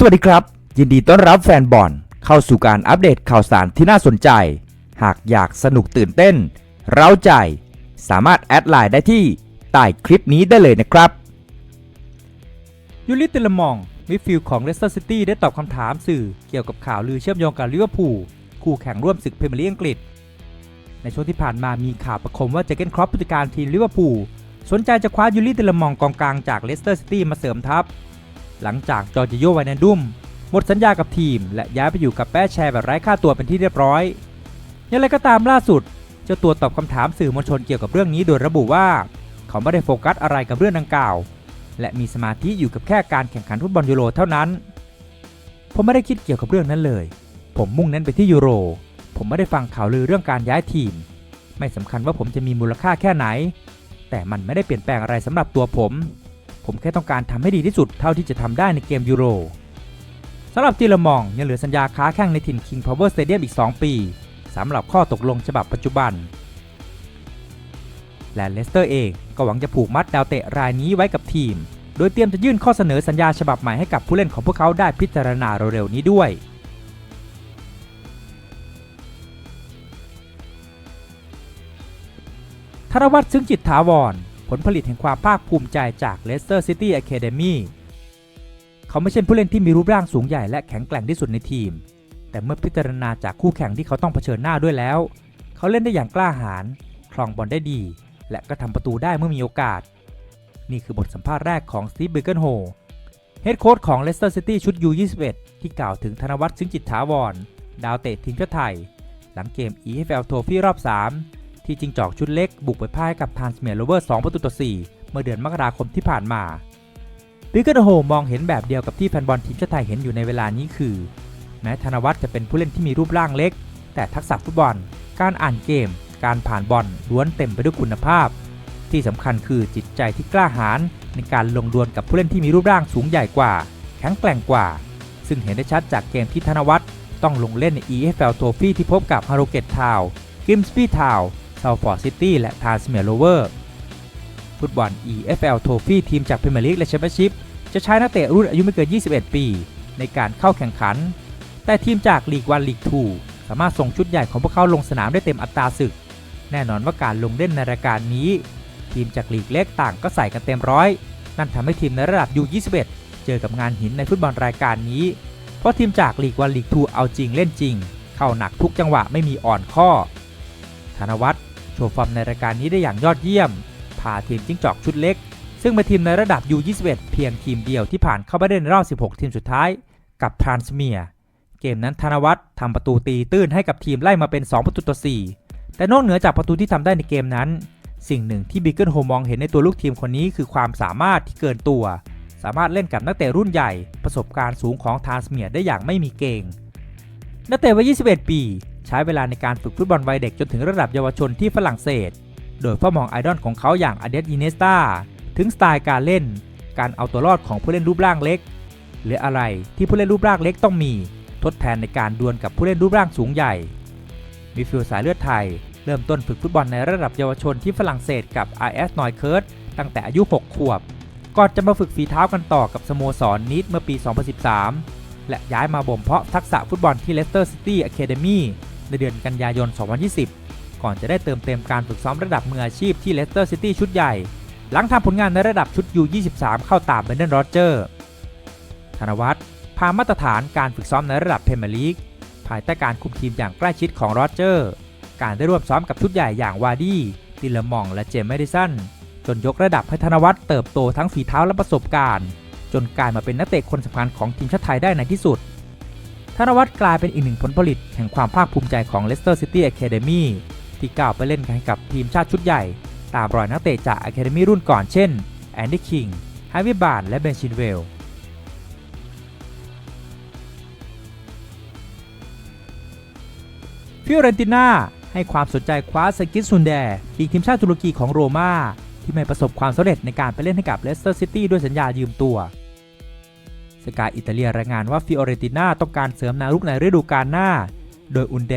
สวัสดีครับ ยินดีต้อนรับแฟนบอลเข้าสู่การอัปเดตข่าวสารที่น่าสนใจ หากอยากสนุกตื่นเต้น เร้าใจ สามารถแอดไลน์ได้ที่ใต้คลิปนี้ได้เลยนะครับ ยูริติลมองมิดฟิลด์ของเลสเตอร์ซิตี้ได้ตอบคำถามสื่อเกี่ยวกับข่าวลือเชื่อมโยงกับลิเวอร์พูลคู่แข่งร่วมศึกพรีเมียร์ลีกอังกฤษ ในช่วงที่ผ่านมามีข่าวประคมว่าเจเกนครอปผู้จัดการทีมลิเวอร์พูลสนใจจะคว้ายูริติลมองกองกลางจากเลสเตอร์ซิตี้มาเสริมทัพ หลังจากจอร์จิโยไวนันดุมหมดสัญญากับทีม และย้ายไปอยู่กับแป้แชร์แบบไร้ค่าตัวเป็นที่เรียบร้อยอย่างไรก็ตามล่าสุดเจ้าตัวตอบคำถามสื่อมวลชนเกี่ยวกับเรื่องนี้โดยระบุว่า เขาไม่ได้โฟกัสอะไรกับเรื่องดังกล่าว และมีสมาธิอยู่กับแค่การแข่งขันฟุตบอลยูโรเท่านั้น ผมไม่ได้คิดเกี่ยวกับเรื่องนั้นเลย ผมมุ่งเน้นไปที่ยูโร ผมไม่ได้ฟังข่าวลือเรื่องการย้ายทีม ไม่สำคัญว่าผมจะมีมูลค่าแค่ไหน แต่มันไม่ได้เปลี่ยนแปลงอะไรสำหรับตัวผม ผมแค่ต้องการทำให้ดีที่สุดเท่าที่จะทำได้ในเกมยูโรสำหรับจิลมองยังเหลือสัญญาค้าแข่งในถิ่น King Power Stadium อีก 2 ปีสำหรับข้อตกลงฉบับปัจจุบัน และเลสเตอร์เองก็หวังจะผูกมัดดาวเตะรายนี้ไว้กับทีม โดยเตรียมจะยื่นข้อเสนอสัญญาฉบับใหม่ให้กับผู้เล่นของพวกเขาได้พิจารณาเร็วๆนี้ด้วยธนวัฒน์ซึ่งจิตถาวร ผลผลิตแห่งความภาคภูมิใจจากเลสเตอร์ซิตี้อะคาเดมีเขาไม่ใช่ผู้เล่นที่มีรูปร่างสูงใหญ่และแข็งแกร่งที่สุดในทีม แต่เมื่อพิจารณาจากคู่แข่งที่เขาต้องเผชิญหน้าด้วยแล้ว เขาเล่นได้อย่างกล้าหาญคลองบอลได้ดี และก็ทำประตูได้เมื่อมีโอกาส นี่คือบทสัมภาษณ์แรกของสตีฟเบเกิลโฮเฮดโค้ชของเลสเตอร์ซิตี้ชุด U21 ที่กล่าวถึงธนวัฒน์ซึ่งจิตถาวร ดาวเตะทีมชาติไทย หลังเกม EFL t r o p h รอบ 3 ที่จิงจอกชุดเล็กบุกไปพ่ายกับทานสเมียร์โรเวอร์ 2 ประตูต่อ 4 เมื่อเดือนมกราคมที่ผ่านมาบิเกิลโฮมองเห็นแบบเดียวกับที่แฟนบอลทีมชาติไทยเห็นอยู่ในเวลานี้คือ แม้ธนวัฒน์จะเป็นผู้เล่นที่มีรูปร่างเล็ก แต่ทักษะฟุตบอล การอ่านเกม การผ่านบอลล้วนเต็มไปด้วยคุณภาพ ที่สำคัญคือจิตใจที่กล้าหาญในการลงดวลกับผู้เล่นที่มีรูปร่างสูงใหญ่กว่า แข็งแกร่งกว่า ซึ่งเห็นได้ชัดจากเกมที่ธนวัฒน์ต้องลงเล่นใน EFL Trophy ที่พบกับฮาโรเกตทาวกิมสปีทาว ซาฟอร์ดซิตี้และทาสเมียโรเวอร์ฟุตบอล EFL Trophy ทีมจากพรีเมียร์ลีกและแชมเปี้ยนชิพจะใช้นักเตะรุ่นอายุไม่เกิน 21 ปี ในการเข้าแข่งขัน แต่ทีมจากลีกวันลีก2สามารถส่งชุดใหญ่ของพวกเขาลงสนามได้เต็มอัตราศึก แน่นอนว่าการลงเล่นในรายการนี้ ทีมจากลีกเล็กต่างก็ใส่กันเต็มร้อย นั่นทำให้ทีมในระดับ U21 เจอกับงานหินในฟุตบอลรายการนี้ เพราะทีมจากลีกวันลีก2เอาจริงเล่นจริง เข้าหนักทุกจังหวะไม่มีอ่อนข้อ ธนวัฒน์ ชว์ฟอร์มในรายการนี้ได้อย่างยอดเยี่ยม พาทีมจิ้งจอกชุดเล็ก ซึ่งเป็นทีมในระดับ U21 เพียงทีมเดียวที่ผ่านเข้าไปเล่นรอบ 16 ทีมสุดท้ายกับทรานสเมียเกมนั้นธนวัฒน์ทำประตูตีตื้นให้กับทีมไล่มาเป็น 2 ประตูต่อ 4 แต่นอกเหนือจากประตูที่ทำได้ในเกมนั้น สิ่งหนึ่งที่บิเกิลโฮมองเห็นในตัวลูกทีมคนนี้คือความสามารถที่เกินตัว สามารถเล่นกับนักเตะรุ่นใหญ่ ประสบการณ์สูงของทรานสเมียได้อย่างไม่มีเกงนักเตะวัย 21 ปี ใช้เวลาในการฝึกฟุตบอลวัยเด็กจนถึงระดับเยาวชนที่ฝรั่งเศส โดยเฝ้ามองไอดอลของเขาอย่างอเดสอินเนสตาถึงสไตล์การเล่น การเอาตัวรอดของผู้เล่นรูปร่างเล็ก หรืออะไรที่ผู้เล่นรูปร่างเล็กต้องมี ทดแทนในการดวลกับผู้เล่นรูปร่างสูงใหญ่มิฟิลด์สายเลือดไทย เริ่มต้นฝึกฟุตบอลในระดับเยาวชนที่ฝรั่งเศสกับ IS นอยเคิร์ตตั้งแต่อายุ 6 ขวบ ก่อนจะมาฝึกฝีเท้ากันต่อกับสโมสรนิดเมื่อปี 2013 และย้ายมาบ่มเพาะทักษะฟุตบอลที่เลสเตอร์ซิตี้อะคาเดมี ในเดือนกันยายน 2020 ก่อนจะได้เติมเต็มการฝึกซ้อมระดับมืออาชีพที่เลสเตอร์ซิตี้ชุดใหญ่ หลังทำผลงานในระดับชุด U23 เข้าตามเบนเดนโรเจอร์ธนวัฒน์พามาตรฐานการฝึกซ้อมในระดับเพมเมลีกภายใต้การคุมทีมอย่างใกล้ชิดของโรเจอร์ การได้ร่วมซ้อมกับชุดใหญ่อย่างวาดี้ติลมองและเจมส์แมดิสันจนยกระดับให้ธนวัฒน์เติบโตทั้งฝีเท้าและประสบการณ์ จนกลายมาเป็นนักเตะคนสำคัญของทีมชาติไทยได้ในที่สุด ธนวัฒน์กลายเป็นอีกหนึ่งผลผลิตแห่งความภาคภูมิใจของเลสเตอร์ซิตี้อะคาเดมีที่ก้าวไปเล่นให้กับทีมชาติชุดใหญ่ ตามรอยนักเตะจากอะคาเดมีรุ่นก่อนเช่นแอนดี้คิงฮาวิบาร์และเบนชินเวลฟิโอเรนติน่าให้ความสนใจคว้าสกิสซุนแดอีกทีมชาติตุรกีของโรม่าที่ไม่ประสบความสำเร็จในการไปเล่นให้กับเลสเตอร์ซิตี้ด้วยสัญญายืมตัว สกายอิตาเลียรายงานว่าฟิโอเรติน่าต้องการเสริมนารุกในฤดูกาลหน้า โดยอุนแด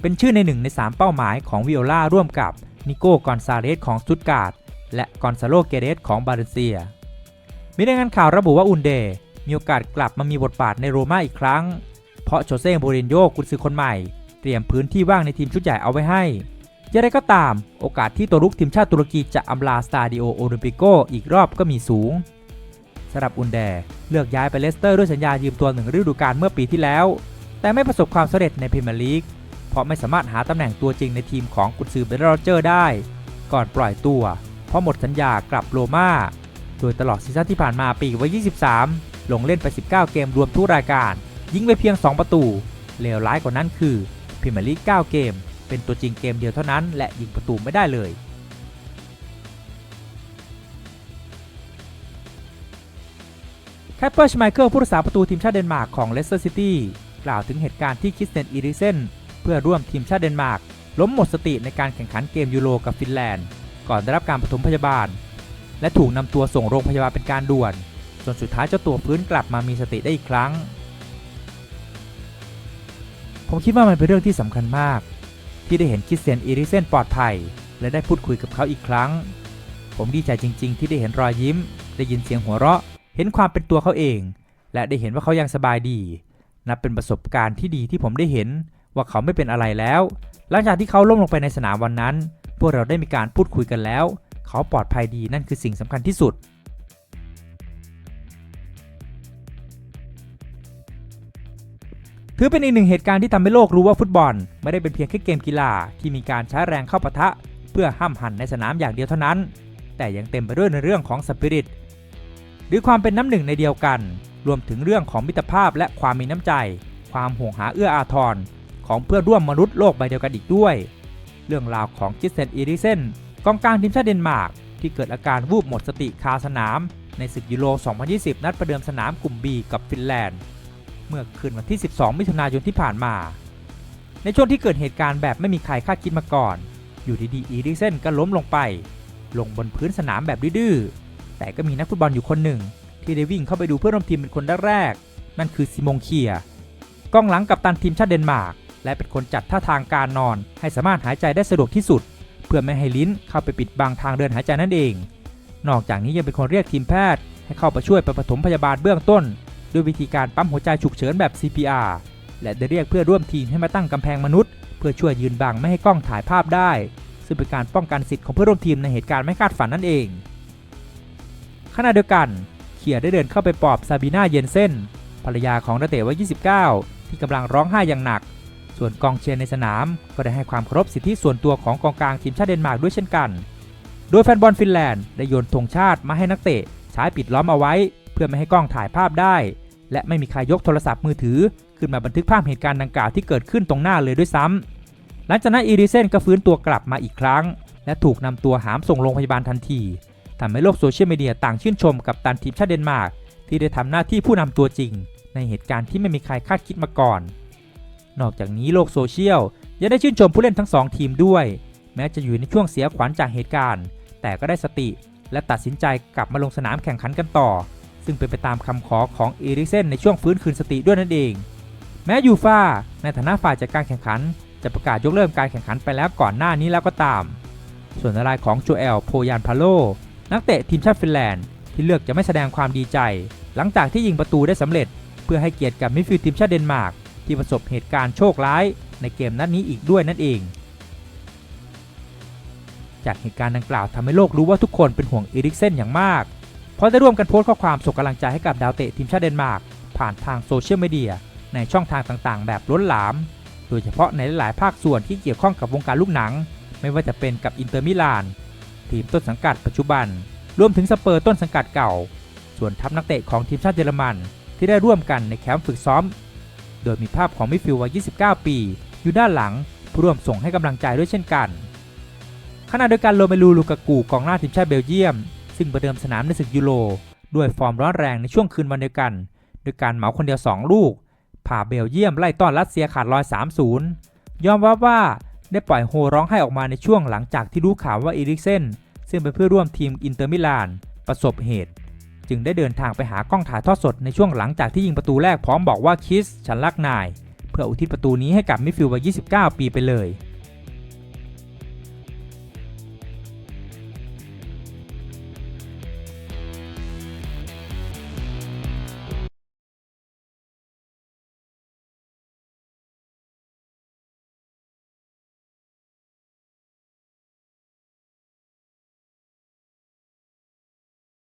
เป็นชื่อในหนึ่งใน 3 เป้าหมายของวิโอลาร่วมกับนิโก้กอนซาเลสของสตุตการ์ดและกอนซาโลเกเรสของบาเลเซีย มีรายงานข่าวระบุว่าอุนเดมีโอกาสกลับมามีบทบาทในโรม่าอีกครั้ง เพราะโจเซ่โมรินโญกุนซือคนใหม่ เตรียมพื้นที่ว่างในทีมชุดใหญ่เอาไว้ให้อย่างไรก็ตาม โอกาสที่ตัวรุกทีมชาติตุรกีจะอำลาสตาดิโอโอลิมปิโกอีกรอบก็มีสูง สำหรับอุนแดเลือกย้ายไปเลสเตอร์ด้วยสัญญายืมตัวหนึ่งฤดูกาลเมื่อปีที่แล้ว แต่ไม่ประสบความสำเร็จในพรีเมียร์ลีกเพราะไม่สามารถหาตำแหน่งตัวจริงในทีมของกุนซือเบรโรเจอร์ได้ ก่อนปล่อยตัว เพราะหมดสัญญากลับโรม่าโดยตลอดซีซั่นที่ผ่านมาปีวัย23 ลงเล่นไป 19 เกมรวมทุกรายการ ยิงไปเพียง 2 ประตู เลวร้ายกว่านั้นคือพรีเมียร์ลีก 9 เกม เป็นตัวจริงเกมเดียวเท่านั้น และยิงประตูไม่ได้เลย แคปเปอร์ชไมเคิลผู้รักษาประตูทีมชาติเดนมาร์กของเลสเตอร์ซิตี้กล่าวถึงเหตุการณ์ที่คิสเตนอีริเซนเพื่อร่วมทีมชาติเดนมาร์กล้มหมดสติในการแข่งขันเกมยูโรกับฟินแลนด์ ก่อนได้รับการปฐมพยาบาล และถูกนำตัวส่งโรงพยาบาลเป็นการด่วน จนสุดท้ายเจ้าตัวฟื้นกลับมามีสติได้อีกครั้ง ผมคิดว่ามันเป็นเรื่องที่สำคัญมาก ที่ได้เห็นคิสเตียนอีริเซนปลอดภัย และได้พูดคุยกับเขาอีกครั้ง ผมดีใจจริง ๆ ที่ได้เห็นรอยยิ้ม ได้ยินเสียงหัวเราะ เห็นความเป็นตัวเขาเอง และได้เห็นว่าเขายังสบายดี นับเป็นประสบการณ์ที่ดีที่ผมได้เห็นว่าเขาไม่เป็นอะไรแล้ว หลังจากที่เขาล้มลงไปในสนามวันนั้น พวกเราได้มีการพูดคุยกันแล้ว เขาปลอดภัยดีนั่นคือสิ่งสำคัญที่สุดถือเป็นอีกหนึ่งเหตุการณ์ที่ทำให้โลกรู้ว่าฟุตบอล ไม่ได้เป็นเพียงแค่เกมกีฬาที่มีการใช้แรงเข้าปะทะ เพื่อห้ามหันในสนามอย่างเดียวเท่านั้น แต่ยังเต็มไปด้วยในเรื่องของสปิริต หรือความเป็นน้ำหนึ่งในเดียวกัน รวมถึงเรื่องของมิตรภาพและความมีน้ำใจ ความห่วงหาเอื้ออาทร ของเพื่อนร่วมมนุษย์โลกใบเดียวกันอีกด้วย เรื่องราวของคิสเซนอีริเซนกองกลางทีมชาติเดนมาร์กที่เกิดอาการวูบหมดสติคาสนาม ในศึกยูโร 2020 นัดประเดิมสนามกลุ่ม B กับฟินแลนด์ เมื่อคืนวันที่ 12 มิถุนายนที่ผ่านมา ในช่วงที่เกิดเหตุการณ์แบบไม่มีใครคาดคิดมาก่อน อยู่ดีๆอีริเซนก็ล้มลงไป ลงบนพื้นสนามแบบดื้อ แต่ก็มีนักฟุตบอลอยู่คนหนึ่ง ที่ได้วิ่งเข้าไปดูเพื่อนร่วมทีมเป็นคนแรกๆนั่นคือซิมงเคียร์กองหลังกับตันทีมชาติเดนมาร์กและเป็นคนจัดท่าทางการนอน ให้สามารถหายใจได้สะดวกที่สุด เพื่อไม่ให้ลิ้นเข้าไปปิดบังทางเดินหายใจนั่นเอง นอกจากนี้ยังเป็นคนเรียกทีมแพทย์ ให้เข้าไปช่วยไปปฐมพยาบาลเบื้องต้น ด้วยวิธีการปั๊มหัวใจฉุกเฉินแบบ CPR และได้เรียกเพื่อร่วมทีมให้มาตั้งกำแพงมนุษย์ เพื่อช่วยยืนบังไม่ให้กล้องถ่ายภาพได้ ซึ่งเป็นการป้องกันสิทธิ์ของเพื่อนร่วมทีมในเหตุการณ์ไม่คาดฝันนั่นเอง ขณะเดียวกันเคียร์ได้เดินเข้าไปปลอบซาบีนาเยนเซนภรรยาของนักเตะวัย29 ที่กำลังร้องไห้อย่างหนัก ส่วนกองเชียร์ในสนามก็ได้ให้ความเคารพสิทธิส่วนตัวของกองกลางทีมชาติเดนมาร์กด้วยเช่นกัน โดยแฟนบอลฟินแลนด์ได้โยนธงชาติมาให้นักเตะใช้ปิดล้อมเอาไว้ เพื่อไม่ให้กล้องถ่ายภาพได้ และไม่มีใครยกโทรศัพท์มือถือ ขึ้นมาบันทึกภาพเหตุการณ์ดังกล่าวที่เกิดขึ้นตรงหน้าเลยด้วยซ้ำหลังจากนั้นอีริเซนก็ฟื้นตัวกลับมาอีกครั้ง และถูกนำตัวหามส่งโรงพยาบาลทันที ทำให้โลกโซเชียลมีเดียต่างชื่นชมกับตันทีมชาติเดนมาร์กที่ได้ทำหน้าที่ผู้นำตัวจริง ในเหตุการณ์ที่ไม่มีใครคาดคิดมาก่อน นอกจากนี้โลกโซเชียลยังได้ชื่นชมผู้เล่นทั้งสองทีมด้วย แม้จะอยู่ในช่วงเสียขวัญจากเหตุการณ์ แต่ก็ได้สติ และตัดสินใจกลับมาลงสนามแข่งขันกันต่อ ซึ่งเป็นไปตามคำขอของเอริกเซนในช่วงฟื้นคืนสติด้วยนั่นเอง แม้ยูฟาในฐานะฝ่ายจัดการแข่งขัน จะประกาศยกเลิกการแข่งขันไปแล้วก่อนหน้านี้แล้วก็ตาม ส่วนรายของโจเอลโพยานพาโล นักเตะทีมชาติฟินแลนด์ที่เลือกจะไม่แสดงความดีใจ หลังจากที่ยิงประตูได้สำเร็จ เพื่อให้เกียรติกับมิดฟิลด์ทีมชาติเดนมาร์กที่ประสบเหตุการณ์โชคร้ายในเกมนัดนี้อีกด้วยนั่นเอง จากเหตุการณ์ดังกล่าวทำให้โลกรู้ว่าทุกคนเป็นห่วงอีริกเซนอย่างมาก เพราะได้ร่วมกันโพสต์ข้อความส่งกำลังใจให้กับดาวเตะทีมชาติเดนมาร์กผ่านทางโซเชียลมีเดียในช่องทางต่างๆ แบบล้นหลาม โดยเฉพาะในหลายภาคส่วนที่เกี่ยวข้องกับวงการลูกหนัง ไม่ว่าจะเป็นกับอินเตอร์มิลาน ทีมต้นสังกัดปัจจุบัน รวมถึงสเปอร์ต้นสังกัดเก่า ส่วนทัพนักเตะของทีมชาติเยอรมัน ที่ได้ร่วมกันในแคมป์ฝึกซ้อม โดยมีภาพของมิฟิลวัย 29 ปี อยู่ด้านหลังผู้ร่วมส่งให้กำลังใจด้วยเช่นกัน ขณะเดียวกันโรเมลูลูกากูกองหน้าทีมชาติเบลเยียม ซึ่งประเดิมสนามในศึกยูโรด้วยฟอร์มร้อนแรงในช่วงคืนวันเดียวกันโดยการเหมาคนเดียว 2 ลูกผ่าเบลเยียมไล่ต้อนรัสเซียขาดลอย 3-0 ยอมรับว่า ได้ปล่อยโฮร้องไห้ออกมาในช่วงหลังจากที่รู้ข่าวว่าอีริกเซนซึ่งเป็นเพื่อนร่วมทีมอินเตอร์มิลาน ประสบเหตุ จึงได้เดินทางไปหากล้องถ่ายทอดสดในช่วงหลังจากที่ยิงประตูแรกพร้อมบอกว่าคิสฉันรักนาย เพื่ออุทิศประตูนี้ให้กับมิฟิลวัย 29 ปีไปเลย